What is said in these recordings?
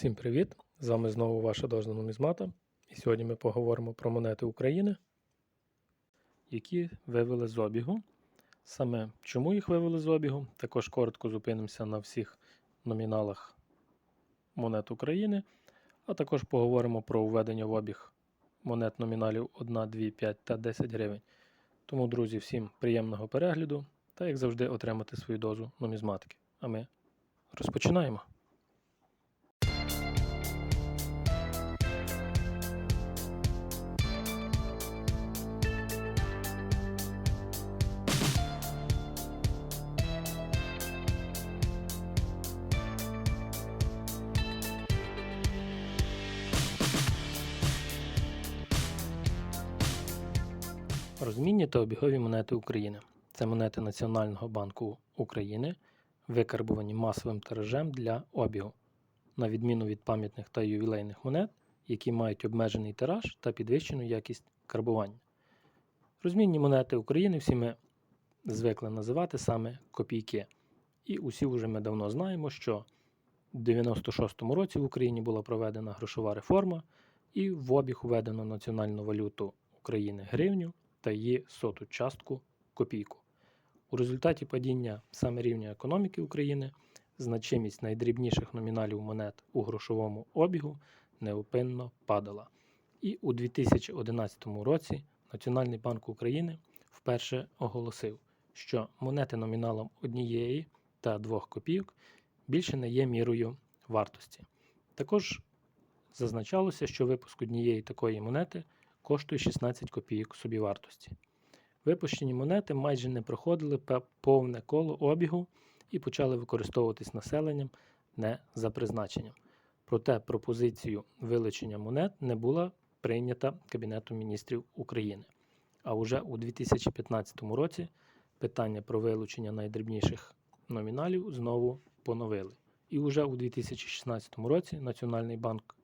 Всім привіт! З вами знову ваша дожна нумізмата. І сьогодні ми поговоримо про монети України, які вивели з обігу. Саме чому їх вивели з обігу, також коротко зупинимося на всіх номіналах монет України, а також поговоримо про введення в обіг монет номіналів 1, 2, 5 та 10 гривень. Тому, друзі, всім приємного перегляду та, як завжди, отримати свою дозу нумізматики. А ми розпочинаємо. Розмінні та обігові монети України. Це монети Національного банку України, викарбувані масовим тиражем для обігу, на відміну від пам'ятних та ювілейних монет, які мають обмежений тираж та підвищену якість карбування. Розмінні монети України всі ми звикли називати саме копійки. І усі вже ми давно знаємо, що в 96-му році в Україні була проведена грошова реформа, і в обіг введено національну валюту України гривню та її соту частку копійку. У результаті падіння саме рівня економіки України значимість найдрібніших номіналів монет у грошовому обігу неупинно падала. І у 2011 році Національний банк України вперше оголосив, що монети номіналом однієї та двох копійок більше не є мірою вартості. Також зазначалося, що випуск однієї такої монети коштує 16 копійок собівартості. Випущені монети майже не проходили повне коло обігу і почали використовуватись населенням не за призначенням. Проте пропозицію вилучення монет не була прийнята Кабінетом міністрів України. А уже у 2015 році питання про вилучення найдрібніших номіналів знову поновили. І уже у 2016 році Національний банк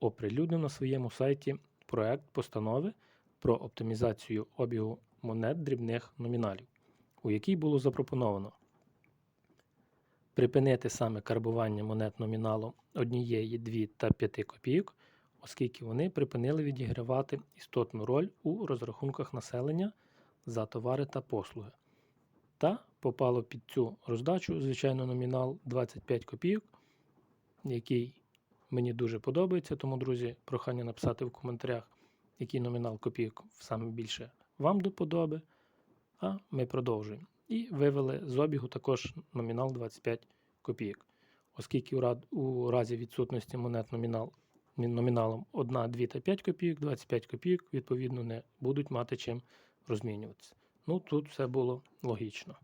оприлюднив на своєму сайті проект постанови про оптимізацію обігу монет дрібних номіналів, у якій було запропоновано припинити саме карбування монет номіналом 1, 2 та 5 копійок, оскільки вони припинили відігравати істотну роль у розрахунках населення за товари та послуги. Та попало під цю роздачу, звичайно, номінал 25 копійок, який мені дуже подобається. Тому, друзі, прохання написати в коментарях, який номінал копійок саме більше вам до подоби. А ми продовжуємо. І вивели з обігу також номінал 25 копійок. Оскільки у, разі відсутності монет номінал, номіналом 1, 2 та 5 копійок, 25 копійок, відповідно, не будуть мати чим розмінюватися. Ну, тут все було логічно.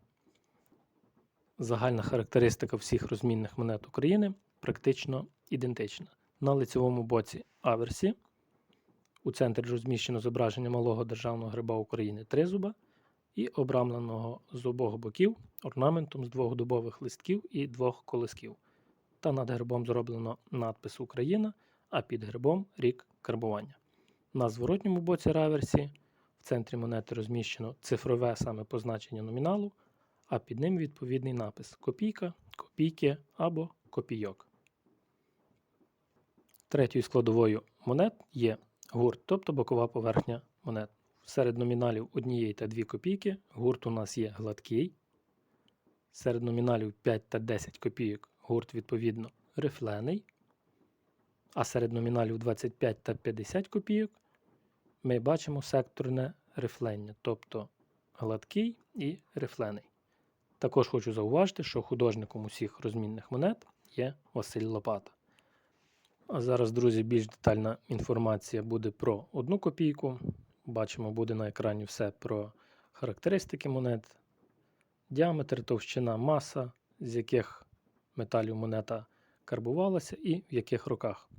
Загальна характеристика всіх розмінних монет України практично ідентична. На лицевому боці аверсі у центрі розміщено зображення малого державного гриба України тризуба і обрамленого з обох боків орнаментом з двох дубових листків і двох колисків. Та над грибом зроблено надпис Україна, а під грибом рік карбування. На зворотньому боці реверсі в центрі монети розміщено цифрове саме позначення номіналу, а під ним відповідний напис копійка, копійки або копійок. Третьою складовою монет є гурт, тобто бокова поверхня монет. Серед номіналів 1 та 2 копійки гурт у нас є гладкий. Серед номіналів 5 та 10 копійок гурт відповідно рифлений. А серед номіналів 25 та 50 копійок ми бачимо секторне рифлення, тобто гладкий і рифлений. Також хочу зауважити, що художником усіх розмінних монет є Василь Лопата. А зараз, друзі, більш детальна інформація буде про одну копійку. Бачимо, буде на екрані все про характеристики монет, діаметр, товщина, маса, з яких металів монета карбувалася і в яких роках.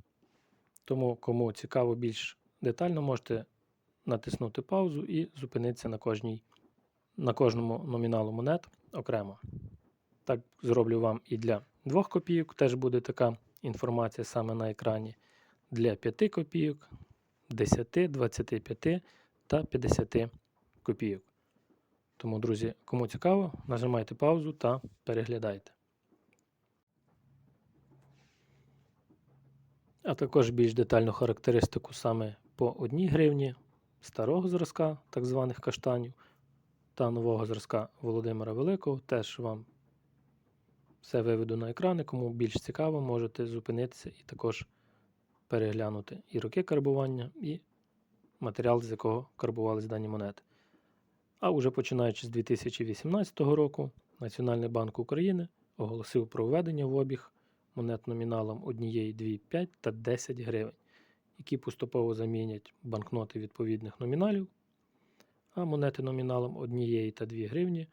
Тому, кому цікаво більш детально, можете натиснути паузу і зупинитися на, кожній, на кожному номіналу монет окремо. Так зроблю вам і для двох копійок, теж буде така інформація саме на екрані. Для 5 копійок, 10, 25 та 50 копійок. Тому, друзі, кому цікаво, нажимайте паузу та переглядайте. а також більш детальну характеристику саме по одній гривні старого зразка, так званих каштанів, та нового зразка Володимира Великого. Теж вам все виведу на екрани. Кому більш цікаво, можете зупинитися і також переглянути і роки карбування, і матеріал, з якого карбувались дані монети. А уже починаючи з 2018 року, Національний банк України оголосив про введення в обіг монет номіналом 1, 2, 5 та 10 гривень, які поступово замінять банкноти відповідних номіналів, а монети номіналом 1 та 2 гривні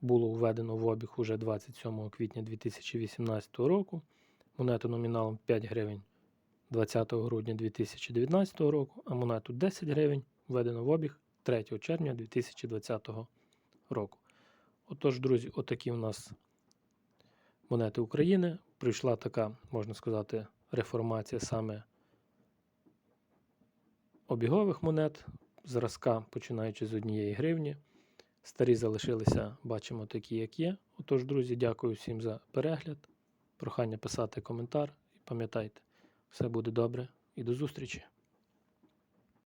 було введено в обіг уже 27 квітня 2018 року, монету номіналом 5 гривень 20 грудня 2019 року, а монету 10 гривень введено в обіг 3 червня 2020 року. Отож, друзі, отакі у нас монети України. Прийшла така, можна сказати, реформація саме обігових монет, зразка, починаючи з однієї гривні. Старі залишилися, бачимо, такі, як є. Отож, друзі, дякую всім за перегляд. Прохання писати коментар і пам'ятайте, все буде добре і до зустрічі!